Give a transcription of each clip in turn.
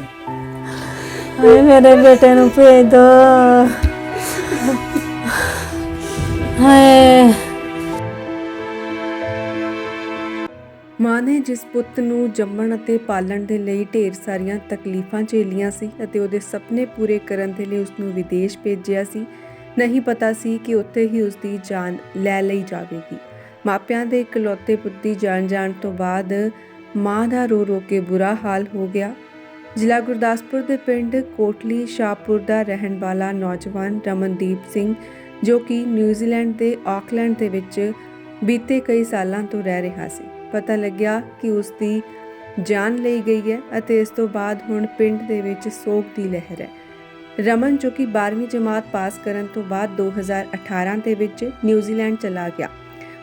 ਹਾਏ, ਮੇਰੇ ਬੇਟੇ ਨੂੰ ਭੇਜ ਦੋ। ਹਾਏ। ਮਾਂ ਨੇ ਜਿਸ ਪੁੱਤ ਨੂੰ ਜੰਮਣ ਅਤੇ ਪਾਲਣ ਦੇ ਲਈ ਢੇਰ ਸਾਰੀਆਂ ਤਕਲੀਫਾਂ ਝੇਲੀਆਂ ਸੀ ਅਤੇ ਉਹਦੇ ਸੁਪਨੇ ਪੂਰੇ ਕਰਨ ਦੇ ਲਈ ਉਸ ਨੂੰ ਵਿਦੇਸ਼ ਭੇਜਿਆ ਸੀ, ਨਹੀਂ ਪਤਾ ਸੀ ਕਿ ਉੱਥੇ ਹੀ ਉਸ ਦੀ ਜਾਨ ਲੈ ਲਈ ਜਾਵੇਗੀ। ਮਾਪਿਆਂ ਦੇ ਇਕਲੌਤੇ ਪੁੱਤ ਦੀ ਜਾਨ ਜਾਣ ਤੋਂ ਬਾਅਦ ਮਾਂ ਦਾ ਰੋ ਰੋ ਕੇ ਬੁਰਾ ਹਾਲ ਹੋ ਗਿਆ। ਜ਼ਿਲ੍ਹਾ ਗੁਰਦਾਸਪੁਰ ਦੇ ਪਿੰਡ ਕੋਟਲੀ ਸ਼ਾਹਪੁਰ ਦਾ ਰਹਿਣ ਵਾਲਾ ਨੌਜਵਾਨ ਰਮਨਦੀਪ ਸਿੰਘ, ਜੋ ਕਿ ਨਿਊਜ਼ੀਲੈਂਡ ਦੇ ਆਕਲੈਂਡ ਦੇ ਵਿੱਚ ਬੀਤੇ ਕਈ ਸਾਲਾਂ ਤੋਂ ਰਹਿ ਰਿਹਾ ਸੀ। ਪਤਾ ਲੱਗਿਆ ਕਿ ਉਸ ਦੀ ਜਾਨ ਲਈ ਗਈ ਹੈ ਅਤੇ ਇਸ ਤੋਂ ਬਾਅਦ ਹੁਣ ਪਿੰਡ ਦੇ ਵਿੱਚ ਸੋਗ ਦੀ ਲਹਿਰ ਹੈ। ਰਮਨ, ਜੋ ਕਿ 12ਵੀਂ ਜਮਾਤ ਪਾਸ ਕਰਨ ਤੋਂ ਬਾਅਦ 2018 ਦੇ ਵਿੱਚ ਨਿਊਜ਼ੀਲੈਂਡ ਚਲਾ ਗਿਆ।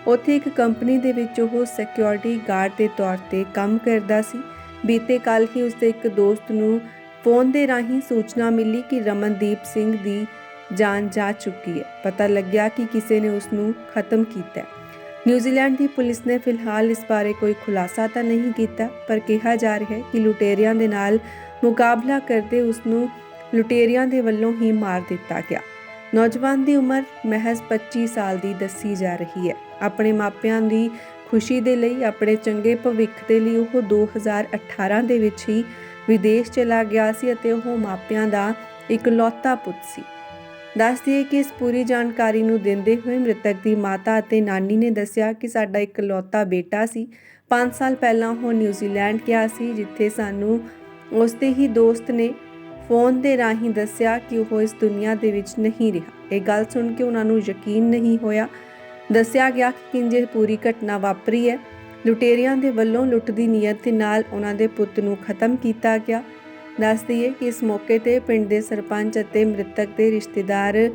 ਉੱਥੇ ਇੱਕ ਕੰਪਨੀ ਦੇ ਵਿੱਚ ਉਹ ਸਿਕਿਉਰਿਟੀ ਗਾਰਡ ਦੇ ਤੌਰ ਤੇ ਕੰਮ ਕਰਦਾ ਸੀ ਬੀਤੇ ਕੱਲ ਹੀ ਉਸਦੇ ਇੱਕ ਦੋਸਤ ਨੂੰ ਫੋਨ ਦੇ ਰਾਹੀਂ ਸੂਚਨਾ ਮਿਲੀ ਕਿ ਰਮਨਦੀਪ ਸਿੰਘ ਦੀ ਜਾਨ ਜਾ ਚੁੱਕੀ ਹੈ। ਪਤਾ ਲੱਗਿਆ ਕਿ ਕਿਸੇ ਨੇ ਉਸ ਨੂੰ ਖਤਮ ਕੀਤਾ ਹੈ। ਨਿਊਜ਼ੀਲੈਂਡ ਦੀ ਪੁਲਿਸ ਨੇ ਫਿਲਹਾਲ ਇਸ ਬਾਰੇ ਕੋਈ ਖੁਲਾਸਾ ਤਾਂ ਨਹੀਂ ਕੀਤਾ, ਪਰ ਕਿਹਾ ਜਾ ਰਿਹਾ ਹੈ ਕਿ ਲੁਟੇਰਿਆਂ ਦੇ ਨਾਲ ਮੁਕਾਬਲਾ ਕਰਦੇ ਉਸ ਨੂੰ ਲੁਟੇਰਿਆਂ ਦੇ ਵੱਲੋਂ ਹੀ ਮਾਰ ਦਿੱਤਾ ਗਿਆ। ਨੌਜਵਾਨ ਦੀ ਉਮਰ ਮਹਿਜ਼ 25 ਸਾਲ ਦੀ ਦੱਸੀ ਜਾ ਰਹੀ ਹੈ। ਆਪਣੇ ਮਾਪਿਆਂ ਦੀ ਖੁਸ਼ੀ ਦੇ ਲਈ ਆਪਣੇ ਚੰਗੇ ਭਵਿੱਖ ਦੇ ਲਈ ਉਹ 2018 ਦੇ ਵਿੱਚ ਹੀ ਵਿਦੇਸ਼ ਚਲਾ ਗਿਆ ਸੀ ਅਤੇ ਉਹ ਮਾਪਿਆਂ ਦਾ ਇਕਲੌਤਾ ਪੁੱਤ ਸੀ। ਦੱਸ ਦਈਏ ਕਿ ਇਸ ਪੂਰੀ ਜਾਣਕਾਰੀ ਨੂੰ ਦਿੰਦੇ ਹੋਏ ਮ੍ਰਿਤਕ ਦੀ ਮਾਤਾ ਅਤੇ ਨਾਨੀ ਨੇ ਦੱਸਿਆ ਕਿ ਸਾਡਾ ਇਕਲੌਤਾ ਬੇਟਾ ਸੀ। 5 ਸਾਲ ਪਹਿਲਾਂ ਉਹ ਨਿਊਜ਼ੀਲੈਂਡ ਗਿਆ ਸੀ, ਜਿੱਥੇ ਸਾਨੂੰ ਉਸ ਦੇ ਹੀ ਦੋਸਤ ਨੇ ਫੋਨ ਦੇ ਰਾਹੀਂ ਦੱਸਿਆ ਕਿ ਉਹ ਇਸ ਦੁਨੀਆ ਦੇ ਵਿੱਚ ਨਹੀਂ ਰਿਹਾ। ਇਹ ਗੱਲ ਸੁਣ ਕੇ ਉਹਨਾਂ ਨੂੰ ਯਕੀਨ ਨਹੀਂ ਹੋਇਆ ਦੱਸਿਆ ਗਿਆ ਕਿ ਕਿੰਜੇ ਪੂਰੀ ਘਟਨਾ ਵਾਪਰੀ ਹੈ, ਲੁਟੇਰਿਆਂ ਦੇ ਵੱਲੋਂ ਲੁੱਟ ਦੀ ਨੀਅਤ ਦੇ ਨਾਲ ਉਹਨਾਂ ਦੇ ਪੁੱਤ ਨੂੰ ਖਤਮ ਕੀਤਾ ਗਿਆ। ਦੱਸ ਦਈਏ ਕਿ ਇਸ ਮੌਕੇ ਤੇ ਪਿੰਡ ਦੇ ਸਰਪੰਚ ਅਤੇ ਮ੍ਰਿਤਕ ਦੇ ਰਿਸ਼ਤੇਦਾਰ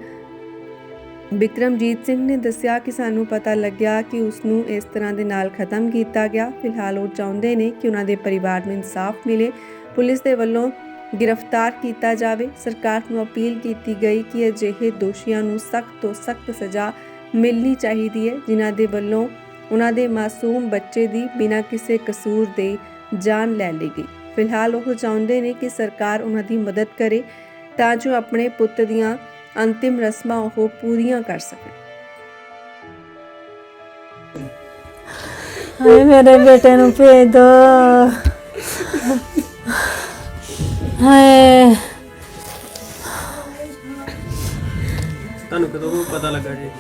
ਬਿਕਰਮਜੀਤ ਸਿੰਘ ਨੇ ਦੱਸਿਆ ਕਿ ਸਾਨੂੰ ਪਤਾ ਲੱਗਿਆ ਕਿ ਉਸ ਨੂੰ ਇਸ ਤਰ੍ਹਾਂ ਦੇ ਨਾਲ ਖਤਮ ਕੀਤਾ ਗਿਆ। ਫਿਲਹਾਲ ਉਹ ਚਾਹੁੰਦੇ ਨੇ ਕਿ ਉਹਨਾਂ ਦੇ ਪਰਿਵਾਰ ਨੂੰ ਇਨਸਾਫ ਮਿਲੇ। ਪੁਲਿਸ ਦੇ ਵੱਲੋਂ ਗ੍ਰਿਫਤਾਰ ਕੀਤਾ ਜਾਵੇ। ਸਰਕਾਰ ਨੂੰ ਅਪੀਲ ਕੀਤੀ ਗਈ ਕਿ ਅਜਿਹੇ ਦੋਸ਼ੀਆਂ ਨੂੰ ਸਖਤ ਤੋਂ ਸਖਤ ਸਜ਼ਾ ਮਿਲਣੀ ਚਾਹੀਦੀ ਹੈ ਜਿਨ੍ਹਾਂ ਦੇ ਵੱਲੋਂ ਉਹਨਾਂ ਦੇ ਮਾਸੂਮ ਬੱਚੇ ਦੀ ਬਿਨਾਂ ਕਿਸੇ ਕਸੂਰ ਦੇ ਜਾਨ ਲੈ ਲਈ ਗਈ। ਫਿਲਹਾਲ ਉਹ ਚਾਹੁੰਦੇ ਨੇ ਕਿ ਸਰਕਾਰ ਉਹਨਾਂ ਦੀ ਮਦਦ ਕਰੇ ਤਾਂ ਜੋ ਆਪਣੇ ਪੁੱਤ ਦੀਆਂ ਅੰਤਿਮ ਰਸਮਾਂ ਉਹ ਪੂਰੀਆਂ ਕਰ ਸਕਣ। ਹਾਏ ਮੇਰੇ ਬੇਟੇ ਨੂੰ ਭੇਜ ਦੋ। ਹਾਏ। ਤੁਹਾਨੂੰ ਕਦੋਂ ਪਤਾ ਲੱਗਾ ਜੀ?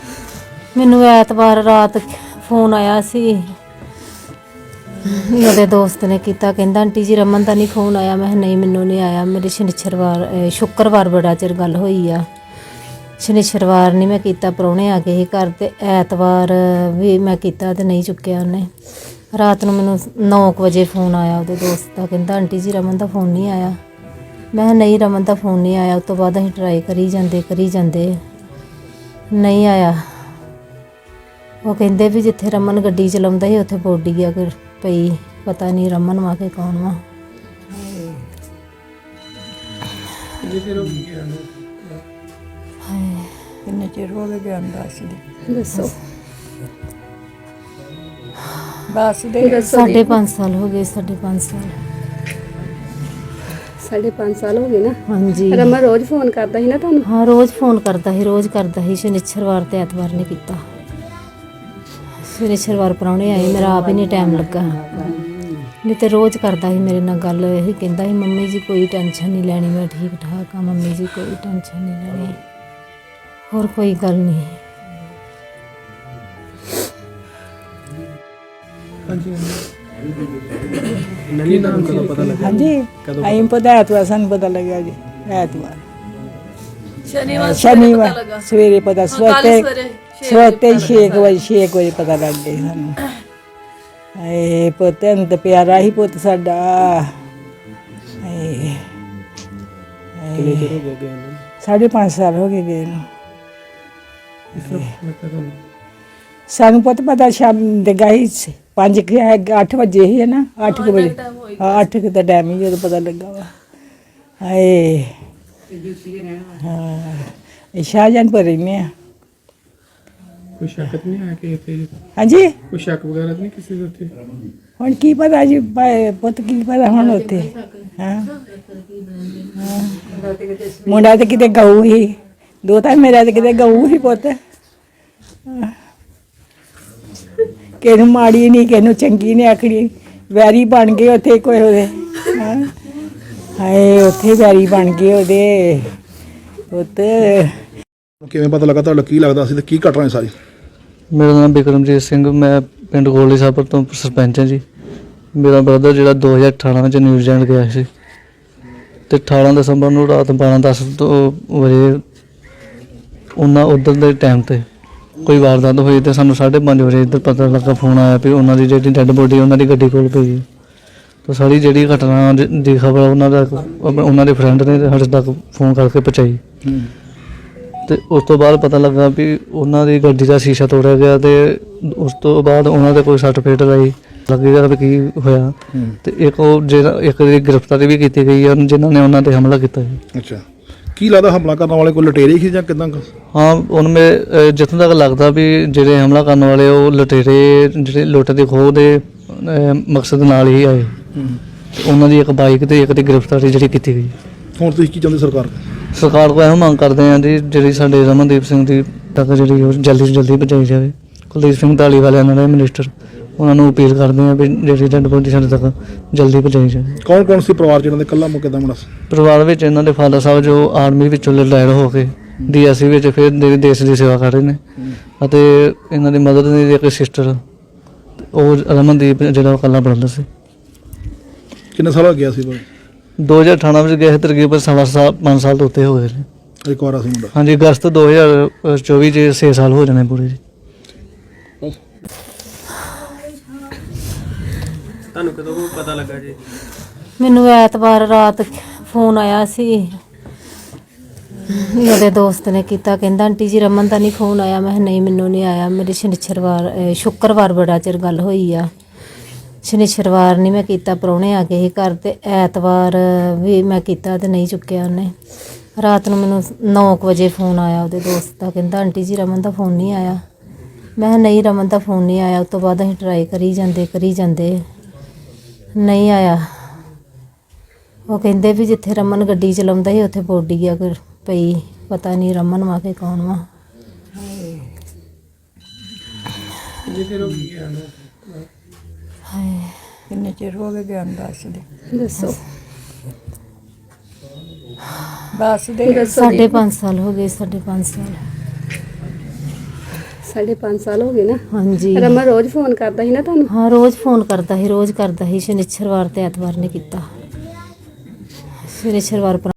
ਮੈਨੂੰ ਐਤਵਾਰ ਰਾਤ ਫੋਨ ਆਇਆ ਸੀ। ਉਹਦੇ ਦੋਸਤ ਨੇ ਕੀਤਾ, ਕਹਿੰਦਾ, ਆਂਟੀ ਜੀ, ਰਮਨ ਦਾ ਨਹੀਂ ਫੋਨ ਆਇਆ। ਮੈਂ ਕਿਹਾ, ਨਹੀਂ, ਮੈਨੂੰ ਨਹੀਂ ਆਇਆ। ਮੇਰੇ ਸ਼ਨੀਚਰਵਾਰ ਅਹ, ਸ਼ੁੱਕਰਵਾਰ ਬੜਾ ਚਿਰ ਗੱਲ ਹੋਈ ਆ। ਸ਼ਨੀਚਰਵਾਰ ਨਹੀਂ ਮੈਂ ਕੀਤਾ, ਪ੍ਰਾਹੁਣੇ ਆ ਗਏ ਸੀ ਘਰ ਤੇ। ਐਤਵਾਰ ਵੀ ਮੈਂ ਕੀਤਾ ਤੇ ਨਹੀਂ ਚੁੱਕਿਆ ਉਹਨੇ। ਰਾਤ ਨੂੰ ਮੈਨੂੰ 9 ਵਜੇ ਫੋਨ ਆਇਆ ਉਹਦੇ ਦੋਸਤ ਦਾ, ਕਹਿੰਦਾ, ਆਂਟੀ ਜੀ, ਰਮਨ ਦਾ ਫੋਨ ਨਹੀਂ ਆਇਆ। ਮੈਂ ਕਿਹਾ, ਨਹੀਂ, ਰਮਨ ਦਾ ਫੋਨ ਨਹੀਂ ਆਇਆ। ਉਸ ਤੋਂ ਬਾਅਦ ਅਸੀਂ ਟਰਾਈ ਕਰੀ ਜਾਂਦੇ ਕਰੀ ਜਾਂਦੇ। ਨਹੀਂ ਆਇਆ। ਉਹ ਕਹਿੰਦੇ ਵੀ ਜਿੱਥੇ ਰਮਨ ਗੱਡੀ ਚਲਾਉਂਦਾ ਸੀ ਉੱਥੇ ਬੋਡੀ ਆ ਕੋਈ ਪਈ। ਪਤਾ ਨਹੀਂ ਰਮਨ ਵਾ ਕੇ ਕੌਣ ਵਾ। ਜੀ ਫਿਰ ਉਹ ਕੀ ਕਹਿਣਾ? ਕਿੰਨੇ ਚਿਰ ਹੋ ਗਿਆ ਗਿਆ ਦੱਸ ਦੇ ਦੱਸੋ। ਦੱਸ ਦੇ। ਸਾਢੇ ਪੰਜ ਸਾਲ ਹੋ ਗਏ ਸਾਢੇ ਪੰਜ ਸਾਲ। ਸਾਢੇ ਪੰਜ ਸਾਲ ਹੋ ਗਏ ਨਾ? ਹਾਂਜੀ। ਰਮਾ ਰੋਜ਼ ਫੋਨ ਕਰਦਾ ਸੀ ਨਾ ਤੁਹਾਨੂੰ? ਹਾਂ ਰੋਜ਼ ਫੋਨ ਕਰਦਾ ਸੀ ਰੋਜ਼ ਕਰਦਾ ਸੀ। ਸ਼ਨੀਚਰਵਾਰ ਤੇ ਐਤਵਾਰ ਨੇ ਕੀਤਾ। ਸ਼ਨੀਚਰਵਾਰ ਪ੍ਰਾਹੁਣੇ ਆਏ ਮੇਰਾ ਆਪ ਹੀ ਨਹੀਂ ਟਾਈਮ ਲੱਗਾ। ਨਹੀਂ ਤੇ ਰੋਜ਼ ਕਰਦਾ ਸੀ ਮੇਰੇ ਨਾਲ ਗੱਲ ਇਹ ਕਹਿੰਦਾ ਸੀ ਮੰਮੀ ਜੀ ਕੋਈ ਟੈਨਸ਼ਨ ਨਹੀਂ ਲੈਣੀ ਮੈਂ ਠੀਕ ਠਾਕ ਆ ਮੰਮੀ ਜੀ ਕੋਈ ਟੈਨਸ਼ਨ ਨਹੀਂ ਲੈਣੀ। ਹੋਰ ਕੋਈ ਗੱਲ ਨਹੀਂ। ਹਾਂਜੀ ਨਨੀ ਨਾਮ ਕਦੋਂ ਪਤਾ ਲੱਗਾ ਹਾਂਜੀ ਕਦੋਂ ਆਈਂ ਪਤਾ? ਐਤਵਾਰ ਸਾਨੂੰ ਪਤਾ ਲੱਗਿਆ ਜੀ ਐਤਵਾਰ। ਸ਼ਨੀਵਾਰ ਸ਼ਨੀਵਾਰ ਸਵੇਰੇ ਪਤਾ ਸਵੇਰੇ। ਸਵੇਰੇ 6 ਵਜੇ 6 ਵਜੇ ਪਤਾ ਲੱਗ। ਗਿਆ ਸਾਨੂੰ ਏ ਪੁੱਤ ਨੂੰ ਤੇ ਪਿਆਰਾ ਹੀ ਪੁੱਤ ਸਾਡਾ ਏ ਕਿੰਨੇ ਚਿਰ ਹੋ ਗਿਆ ਗਿਆ ਨੂੰ ਸਾਢੇ ਪੰਜ ਸਾਲ ਹੋ ਗਏ ਗਏ ਨੂੰ ਸਾਨੂੰ ਪਤਾ ਪਤਾ ਸ਼ਾਮ ਦੇ ਗਾਈ 5 ਕਿ 8 ਵਜੇ। ਹੀ ਹੈ ਨਾ 8 ਵਜੇ ਹਾਂ 8 ਕਿ ਦਾ ਟਾਈਮ ਹੀ ਜਦੋਂ ਪਤਾ ਲੱਗਾ ਵਾ। ਹਾਏ ਹਾਂ ਇਹ ਸ਼ਾਹਜਹਾਨਪੁਰ ਰਹਿੰਦੇ ਆ। ਕੋਈ ਸ਼ੱਕ ਤਾਂ ਨਹੀਂ ਆਇਆ ਕਿ ਇੱਥੇ ਹਾਂਜੀ? ਕੋਈ ਸ਼ੱਕ ਵਗੈਰਾ ਤਾਂ ਨਹੀਂ ਕਿਸੇ ਦੇ ਉੱਤੇ? ਹੁਣ ਕੀ ਪਤਾ ਜੀ ਪ- ਪੁੱਤ ਕੀ ਪਤਾ ਹੁਣ ਉੱਥੇ? ਹਾਂ ਹਾਂ। ਮੁੰਡਾ ਤੇ ਕਿਤੇ ਗਊ ਹੀ। ਦੋ ਤਾਂ ਮੇਰਾ ਤੇ ਕਿਤੇ ਗਊ ਹੀ ਪੁੱਤ। ਹਾਂ। ਕਿਸੇ ਨੂੰ ਮਾੜੀ ਨਹੀਂ ਕਿਸੇ ਨੂੰ ਚੰਗੀ ਨਹੀਂ ਆਖਣੀ। ਵੈਰੀ ਬਣ ਗਏ ਉੱਥੇ ਕੋਈ ਉਹਦੇ। ਹਾਂ। ਹਾਏ ਉੱਥੇ ਵੈਰੀ ਬਣ ਗਏ ਉਹਦੇ। ਪੁੱਤ। ਕਿਵੇਂ ਪਤਾ ਲੱਗਾ ਤੁਹਾਡਾ ਕੀ ਲੱਗਦਾ ਸੀ ਤੇ ਕੀ ਘਟਨਾ ਹੈ ਸਾਰੀ? ਮੇਰਾ ਨਾਮ ਬਿਕਰਮਜੀਤ ਸਿੰਘ, ਮੈਂ ਪਿੰਡ ਗੋਲੀ ਸਾਹਿਬ ਤੋਂ ਸਰਪੰਚ ਹਾਂ ਜੀ। ਮੇਰਾ ਬ੍ਰਦਰ ਜਿਹੜਾ 2018 ਵਿੱਚ ਨਿਊਜ਼ੀਲੈਂਡ ਗਿਆ ਸੀ। ਤੇ 18 ਦਸੰਬਰ ਨੂੰ ਰਾਤ 12:10 ਤੋਂ ਵਜੇ ਉਹਨਾਂ ਉਧਰ ਦੇ ਟਾਈਮ ਤੇ ਕੋਈ ਵਾਰਦਾਤ ਹੋਈ ਤੇ ਸਾਨੂੰ 5:30 ਵਜੇ ਇੱਧਰ ਪਤਾ ਲੱਗਾ ਫੋਨ ਆਇਆ ਵੀ ਉਹਨਾਂ ਦੀ ਜਿਹੜੀ ਡੈੱਡ ਬੋਡੀ ਉਹਨਾਂ ਦੀ ਗੱਡੀ ਕੋਲ ਪਈ ਤਾਂ ਸਾਰੀ ਜਿਹੜੀ ਘਟਨਾ ਦੀ- ਦੀ ਖਬਰ ਉਹਨਾਂ ਦਾ ਉਹਨਾਂ ਦੇ ਫਰੈਂਡ ਨੇ ਸਾਡੇ ਤੱਕ ਫੋਨ ਕਰਕੇ ਪਹੁੰਚਾਈ। ਤੇ ਉਸ ਤੋਂ ਬਾਅਦ ਪਤਾ ਲੱਗਾ ਵੀ ਉਹਨਾਂ ਦੀ ਗੱਡੀ ਦਾ ਸ਼ੀਸ਼ਾ ਤੋੜਿਆ ਗਿਆ ਤੇ ਉਸ ਤੋਂ ਬਾਅਦ ਉਹਨਾਂ ਦੇ ਕੋਈ ਸੱਟ ਫੇਟ ਲਈ ਲੱਗੇਗਾ ਵੀ ਕੀ ਹੋਇਆ। ਤੇ ਇੱਕ ਉਹ ਜਿਹੜਾ ਇੱਕ ਦੀ ਗ੍ਰਿਫਤਾਰੀ ਵੀ ਕੀਤੀ ਗਈ ਹੈ ਜਿਨ੍ਹਾਂ ਨੇ ਉਹਨਾਂ ਤੇ ਹਮਲਾ ਕੀਤਾ ਸੀ ਅੱਛਾ। ਕੀ ਲੱਗਦਾ ਹਮਲਾ ਕਰਨ ਵਾਲੇ ਕੋਈ ਲਟੇਰੇ ਸੀ ਜਾਂ ਕਿਦਾਂ ਹਾਂ ਉਹਨਾਂ ਮੇ ਜਿੱਥੋਂ ਤੱਕ ਲੱਗਦਾ ਵੀ ਜਿਹੜੇ ਹਮਲਾ ਕਰਨ ਵਾਲੇ ਉਹ ਲੁਟੇਰੇ ਜਿਹੜੇ ਲੁੱਟ ਦੇ ਖੋਹ ਦੇ ਮਕਸਦ ਨਾਲ ਹੀ ਆਏ। ਉਹਨਾਂ ਦੀ ਇੱਕ ਬਾਈਕ ਤੇ ਇੱਕ ਦੀ ਗ੍ਰਿਫਤਾਰੀ ਜਿਹੜੀ ਕੀਤੀ ਗਈ ਹੁਣ ਤੁਸੀਂ ਕੀ ਚਾਹੁੰਦੇ ਸਰਕਾਰ ਕੋਲ? ਸਰਕਾਰ ਕੋਲ ਇਹੋ ਮੰਗ ਕਰਦੇ ਹਾਂ ਜੀ ਜਿਹੜੀ ਸਾਡੇ ਰਮਨਦੀਪ ਸਿੰਘ ਦੀ ਤੱਕ ਜਿਹੜੀ ਉਹ ਜਲਦੀ ਤੋਂ ਜਲਦੀ ਪਹੁੰਚਾਈ ਜਾਵੇ। ਕੁਲਦੀਪ ਸਿੰਘ ਢਾਲੀ ਵਾਲੇ ਇਹਨਾਂ ਦੇ ਮਿਨਿਸਟਰ ਉਹਨਾਂ ਨੂੰ ਅਪੀਲ ਕਰਦੇ ਹਾਂ ਵੀ ਜਿਹੜੀ ਡੈਡ ਬੋਡੀ ਸਾਡੇ ਤੱਕ ਜਲਦੀ ਪਹੁੰਚਾਈ ਜਾਵੇ। ਕੌਣ ਕੌਣ ਸੀ ਪਰਿਵਾਰ ਜਿਹਨਾਂ ਦੇ? ਕੱਲਾ ਮੁੱਕੇ ਦਾ ਮੁੰਡਾ ਸੀ। ਪਰਿਵਾਰ ਵਿੱਚ ਇਹਨਾਂ ਦੇ ਫਾਦਰ ਸਾਹਿਬ ਜੋ ਆਰਮੀ ਵਿੱਚੋਂ ਰਿਟਾਇਰ ਹੋ ਕੇ ਡੀਐਸਸੀ ਵਿੱਚ ਫਿਰ ਦੇ- ਦੇਸ਼ ਦੀ ਸੇਵਾ ਕਰ ਰਹੇ ਨੇ। ਅਤੇ ਇਹਨਾਂ ਦੀ ਮਦਰ ਦੀ ਇੱਕ ਸਿਸਟਰ ਉਹ ਰਮਨਦੀਪ ਜਿਹੜਾ ਉਹ ਕੱਲਾ ਬ੍ਰਦਰ ਸੀ। ਕਿੰਨੇ ਸਾਲ ਹੋ ਗਿਆ ਸੀ ਬਾਈ 2018 ਵਿੱਚ ਗਏ ਤਕਰੀਬਨ ਸਵਾ ਸਾਲ 5 ਸਾਲ ਤੋਂ ਉੱਤੇ ਹੋ ਗਏ ਨੇ ਇੱਕ ਵਾਰ ਸੀ ਮੁੰਡਾ। ਹਾਂਜੀ ਅਗਸਤ 2024 ਚ 6 ਸਾਲ ਹੋ ਜਾਣੇ ਪੂਰੇ ਜੀ। ਤੁਹਾਨੂੰ ਕਦੋਂ ਕੁ ਪਤਾ ਲੱਗਾ ਜੀ? ਮੈਨੂੰ ਐਤਵਾਰ ਰਾਤ ਫੋਨ ਆਇਆ ਸੀ। ਮੇਰੇ ਦੋਸਤ ਨੇ ਕੀਤਾ ਕਹਿੰਦਾ ਆਂਟੀ ਜੀ ਰਮਨ ਦਾ ਨਹੀਂ ਫੋਨ ਆਇਆ। ਮੈਂ ਕਿਹਾ ਨਹੀਂ ਮੈਨੂੰ ਨਹੀਂ ਆਇਆ। ਮੇਰੀ ਸ਼ਨੀਚਰਵਾਰ ਅਹ ਸ਼ੁੱਕਰਵਾਰ ਬੜਾ ਚਿਰ ਗੱਲ ਹੋਈ ਆ। ਸ਼ਨੀਚਰਵਾਰ ਨਹੀਂ ਮੈਂ ਕੀਤਾ ਪ੍ਰਾਹੁਣੇ ਆ ਗਏ ਸੀ ਘਰ ਤੇ ਐਤਵਾਰ ਵੀ ਮੈਂ ਕੀਤਾ ਤੇ ਨਹੀਂ ਚੁੱਕਿਆ ਉਹਨੇ। ਰਾਤ ਨੂੰ ਮੈਨੂੰ 9 ਵਜੇ ਫੋਨ ਆਇਆ ਉਹਦੇ ਦੋਸਤ ਦਾ, ਕਹਿੰਦਾ ਆਂਟੀ ਜੀ ਰਮਨ ਦਾ ਫੋਨ ਨਹੀਂ ਆਇਆ। ਮੈਂ ਕਿਹਾ ਨਹੀਂ ਰਮਨ ਦਾ ਫੋਨ ਨਹੀਂ ਆਇਆ, ਉਸ ਤੋਂ ਬਾਅਦ ਅਸੀਂ ਟਰਾਈ ਕਰੀ ਜਾਂਦੇ ਕਰੀ ਜਾਂਦੇ। ਨਹੀਂ ਆਇਆ। ਉਹ ਕਹਿੰਦੇ ਵੀ ਜਿੱਥੇ ਰਮਨ ਗੱਡੀ ਚਲਾਉਂਦਾ ਸੀ ਉੱਥੇ ਬੋਡੀ ਆ ਕੋਈ ਪਈ, ਪਤਾ ਨਹੀਂ ਰਮਨ ਵਾ ਕੇ ਕੌਣ ਵਾ। ਕਿੰਨੇ ਚਿਰ ਹੋ ਗਏ ਬਿਆਨ ਦੱਸ ਦੇ। ਦੱਸੋ। ਦੱਸ ਦੇ। ਦੱਸੋ ਸਾਢੇ ਪੰਜ ਸਾਲ ਹੋ ਗਏ ਸਾਢੇ ਪੰਜ ਸਾਲ। ਸਾਢੇ ਪੰਜ ਸਾਲ ਹੋ ਗਏ ਨਾ? ਹਾਂਜੀ। ਰਮਨ ਰੋਜ਼ ਫੋਨ ਕਰਦਾ ਸੀ ਨਾ ਤੁਹਾਨੂੰ? ਹਾਂ ਰੋਜ਼ ਫੋਨ ਕਰਦਾ ਸੀ ਰੋਜ਼ ਕਰਦਾ ਸੀ। ਸ਼ਨੀਚਰਵਾਰ ਤੇ ਐਤਵਾਰ ਨੇ ਕੀਤਾ। ਸ਼ਨੀਚਰਵਾਰ